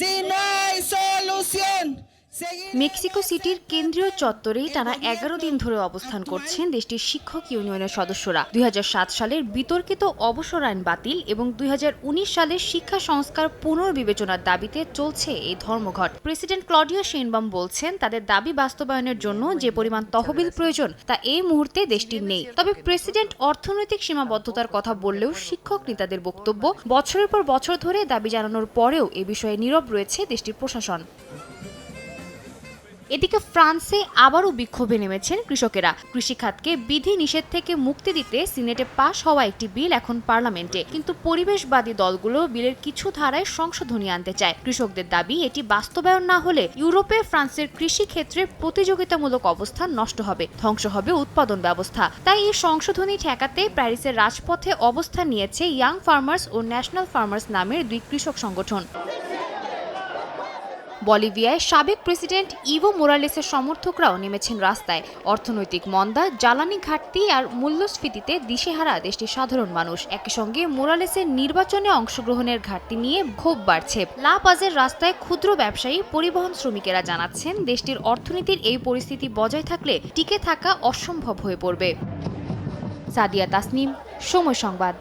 Si no hay solución. Mexico সিটির কেন্দ্রীয় চত্বরেই টানা এগারো দিন ধরে অবস্থান করছেন দেশটির শিক্ষক ইউনিয়নের সদস্যরা। দুই হাজার সাত সালের বিতর্কিত অবসর আইন বাতিল এবং দুই হাজার উনিশ সালের শিক্ষা সংস্কার পুনর্বিবেচনার দাবিতে চলছে এই ধর্মঘট। প্রেসিডেন্ট ক্লডিও শেনবাম বলছেন, তাদের দাবি বাস্তবায়নের জন্য যে পরিমাণ তহবিল প্রয়োজন, তা এই মুহূর্তে দেশটির নেই। তবে প্রেসিডেন্ট অর্থনৈতিক সীমাবদ্ধতার কথা বললেও শিক্ষক নেতাদের বক্তব্য বছরের পর বছর ধরে দাবি জানানোর পরেও এ বিষয়ে নীরব রয়েছে দেশটির প্রশাসন। এদিকে ফ্রান্সে আবারও বিক্ষোভে নেমেছেন কৃষকেরা। কৃষিখাতকে বিধি নিষেধ থেকে মুক্তি দিতে সিনেটে পাশ হওয়া একটি বিল এখন পার্লামেন্টে। কিন্তু পরিবেশবাদী দলগুলো বিলের কিছু ধারায় সংশোধনী আনতে চায়। কৃষকদের দাবি, এটি বাস্তবায়ন না হলে ইউরোপে ফ্রান্সের কৃষি ক্ষেত্রে প্রতিযোগিতামূলক অবস্থান নষ্ট হবে, ধ্বংস হবে উৎপাদন ব্যবস্থা। তাই এই সংশোধনী ঠেকাতে প্যারিসের রাজপথে অবস্থান নিয়েছে ইয়াং ফার্মার্স ও ন্যাশনাল ফার্মার্স নামের দুই কৃষক সংগঠন। বলিভিয়ায় সাবেক প্রেসিডেন্ট ইভো মোরালেসের সমর্থকরাও নেমেছেন রাস্তায়। অর্থনৈতিক মন্দা, জ্বালানি ঘাটতি আর মূল্যস্ফীতিতে দিশেহারা দেশটির সাধারণ মানুষ। একই সঙ্গে মোরালেসের নির্বাচনে অংশগ্রহণের ঘাটতি নিয়ে ক্ষোভ বাড়ছে। লা পাজের রাস্তায় ক্ষুদ্র ব্যবসায়ী, পরিবহন শ্রমিকেরা জানাচ্ছেন, দেশটির অর্থনীতির এই পরিস্থিতি বজায় থাকলে টিকে থাকা অসম্ভব হয়ে পড়বে। সাদিয়া তাসনিম, সময় সংবাদ।